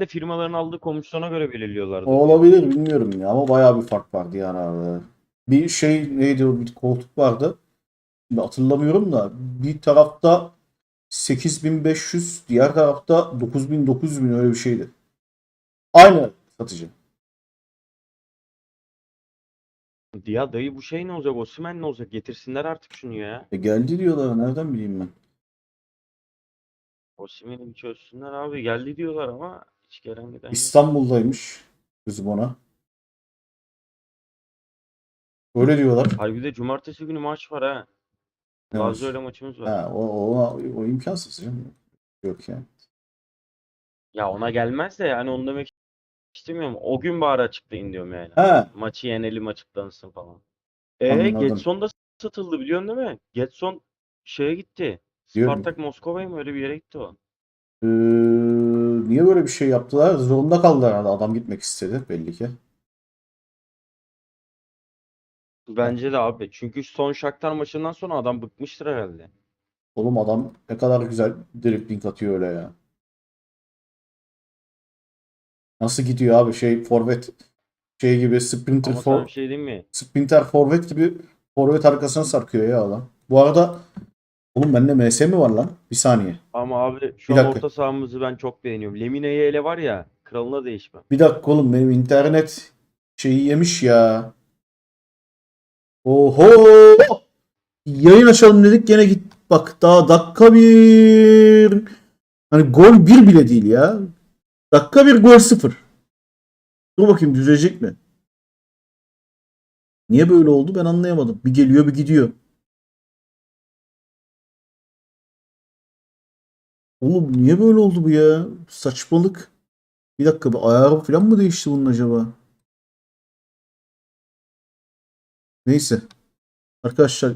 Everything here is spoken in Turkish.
de firmaların aldığı komisyona göre belirliyorlardı. O olabilir bilmiyorum ya ama bayağı bir fark vardı yani arada. Bir şey neydi o bir koltuk vardı. Şimdi hatırlamıyorum da bir tarafta 8500 diğer tarafta 9000 9000 öyle bir şeydi. Aynı satıcı. Ya dayı bu şey ne olacak? Osimhen ne olacak? Getirsinler artık şunu ya. E geldi diyorlar nereden bileyim ben. Osimhen'i bir çözsünler abi. Geldi diyorlar ama hiç gelen giden. İstanbul'daymış kızım ona. Öyle diyorlar. Halbuki cumartesi günü maç var ha. Evet. Lazio ile maçımız var. Ha, o, o, o imkansız canım. Yok yani. Ya ona gelmez de yani onu demek istemiyorum. O gün bari açıklayın diyorum yani. Ha, Maçı yenelim açıklansın falan. E Anladım. Getson da satıldı biliyorsun değil mi? Getson şeye gitti. Diyorum. Spartak Moskova'ya mı öyle bir yere gitti o. Ee, niye böyle bir şey yaptılar? Zorunda kaldılar herhalde. Adam gitmek istedi belli ki. Bence de abi. Çünkü son Shakhtar maçından sonra adam bıkmıştır herhalde. Oğlum adam ne kadar güzel dribbling atıyor öyle ya. Nasıl gidiyor abi şey forvet şey gibi sprinter Ama sana for, bir şey diyeyim mi? sprinter forvet gibi forvet arkasına sarkıyor ya adam. Bu arada oğlum bende MS mi var lan? Bir saniye. Ama abi şu Bir an dakika. orta sahamızı ben çok beğeniyorum. Lemine'yi ele var ya kralına değişmem. Bir dakika oğlum benim internet şeyi yemiş ya. Oho! Yayın açalım dedik gene git. Bak daha dakika bir. Hani gol bir bile değil ya. Dakika bir gol sıfır. Dur bakayım düzelecek mi? Niye böyle oldu ben anlayamadım. Bir geliyor bir gidiyor. Oğlum niye böyle oldu bu ya? Saçmalık. Bir dakika bir ayarı falan mı değişti bunun acaba? Neyse. Arkadaşlar